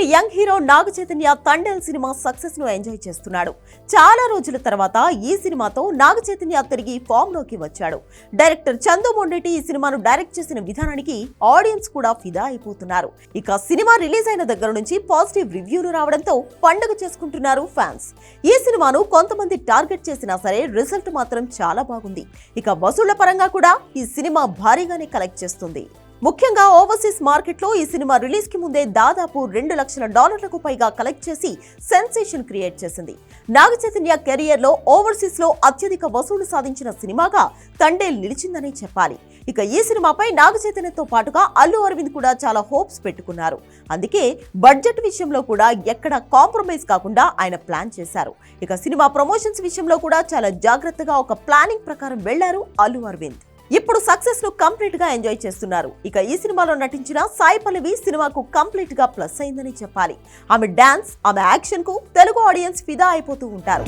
తెలియని young hero Naga Chaitanya Thandel cinema సక్సెస్ను enjoy చేస్తున్నాడు. చాలా రోజుల తర్వాత ఈ సినిమాతో నాగ చైతన్య తిరిగి ఫామ్లోకి వచ్చాడు. డైరెక్టర్ చందు మొండేటి ఈ సినిమాను డైరెక్ట్ చేసిన విధానానికి ఆడియన్స్ కూడా ఫిదా అయిపోతున్నారు. ఇక సినిమా రిలీజ్ అయిన దగ్గర నుంచి పాజిటివ్ రివ్యూలు రావడంతో పండుగ చేసుకుంటున్నారు ఫ్యాన్స్. ఈ సినిమాను కొంతమంది టార్గెట్ చేసినా సరే రిజల్ట్ మాత్రం చాలా బాగుంది. ఇక వసూళ్ళ పరంగా కూడా ఈ సినిమా భారీగానే కలెక్ట్ చేస్తుంది. ముఖ్యంగా ఓవర్సీస్ మార్కెట్లో ఈ సినిమా రిలీజ్కి ముందే దాదాపు రెండు లక్షల డాలర్లకు పైగా కలెక్ట్ చేసి సెన్సేషన్ క్రియేట్ చేసింది. నాగ చైతన్య కెరియర్లో ఓవర్సీస్లో అత్యధిక వసూలు సాధించిన సినిమాగా తండేల్ నిలిచిందని చెప్పాలి. ఇక ఈ సినిమాపై నాగ చైతన్యతో పాటుగా అల్లు అరవింద్ కూడా చాలా హోప్స్ పెట్టుకున్నారు. అందుకే బడ్జెట్ విషయంలో కూడా ఎక్కడ కాంప్రమైజ్ కాకుండా ఆయన ప్లాన్ చేశారు. ఇక సినిమా ప్రమోషన్స్ విషయంలో కూడా చాలా జాగ్రత్తగా ఒక ప్లానింగ్ ప్రకారం వెళ్ళారు అల్లు అరవింద్. ఇప్పుడు సక్సెస్ను కంప్లీట్గా ఎంజాయ్ చేస్తున్నారు. ఇక ఈ సినిమాలో నటించిన సాయి పల్లవి సినిమాకు కంప్లీట్గా ప్లస్ అయిందని చెప్పాలి. ఆమె డాన్స్ ఆమె యాక్షన్కు తెలుగు ఆడియన్స్ ఫిదా అయిపోతూ ఉంటారు.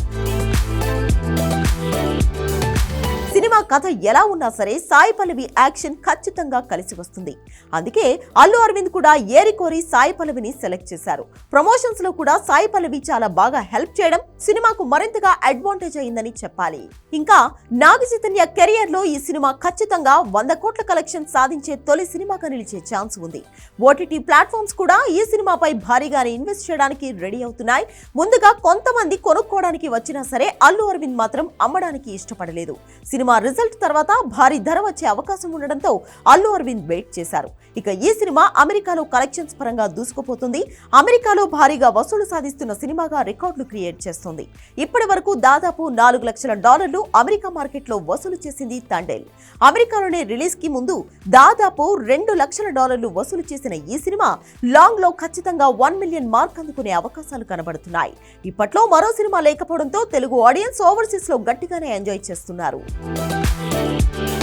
సినిమా కథ ఎలా ఉన్నా సరే సాయి పల్లవి యాక్షన్ ఖచ్చితంగా కలిసి వస్తుంది. అందుకే అల్లు అరవింద్ కూడా ఏరి కోరి సాయి పల్లవిని సెలెక్ట్ చేశారు. ప్రమోషన్స్లో కూడా సాయి పల్లవి చాలా బాగా హెల్ప్ చేయడం సినిమాకు మరింతగా అడ్వాంటేజ్ అయిందని చెప్పాలి. ఇంకా నాగ చైతన్య కెరియర్లో ఈ సినిమా ఖచ్చితంగా వంద కోట్ల కలెక్షన్ సాధించే తొలి సినిమాగా నిలిచే ఛాన్స్ ఉంది. ఓటీటీ ప్లాట్ఫామ్స్ కూడా ఈ సినిమాపై భారీగానే ఇన్వెస్ట్ చేయడానికి రెడీ అవుతున్నాయి. ముందుగా కొంతమంది కొనుక్కోవడానికి వచ్చినా సరే అల్లు అరవింద్ మాత్రం అమ్మడానికి ఇష్టపడలేదు. సినిమా సినిమా రిజల్ట్ తర్వాత భారీ ధర వచ్చే అవకాశం ఉండడంతో అల్లు అరవింద్ వెయిట్ చేశారు. ఇక ఈ సినిమా అమెరికాలో కలెక్షన్స్ పరంగా దూసుకుపోతుంది. అమెరికాలో భారీగా వసూలు సాధిస్తున్న సినిమాగా రికార్డులు క్రియేట్ చేస్తుంది. ఇప్పటి వరకు దాదాపు నాలుగు లక్షల డాలర్లు అమెరికా మార్కెట్లో వసూలు చేసింది తండేల్. అమెరికాలోనే రిలీజ్కి ముందు దాదాపు రెండు లక్షల డాలర్లు వసూలు చేసిన ఈ సినిమా లాంగ్లో ఖచ్చితంగా వన్ మిలియన్ మార్క్ అందుకునే అవకాశాలు కనబడుతున్నాయి. ఇప్పట్లో మరో సినిమా లేకపోవడంతో తెలుగు ఆడియన్స్ ఓవర్సీస్లో గట్టిగానే ఎంజాయ్ చేస్తున్నారు. Thank you.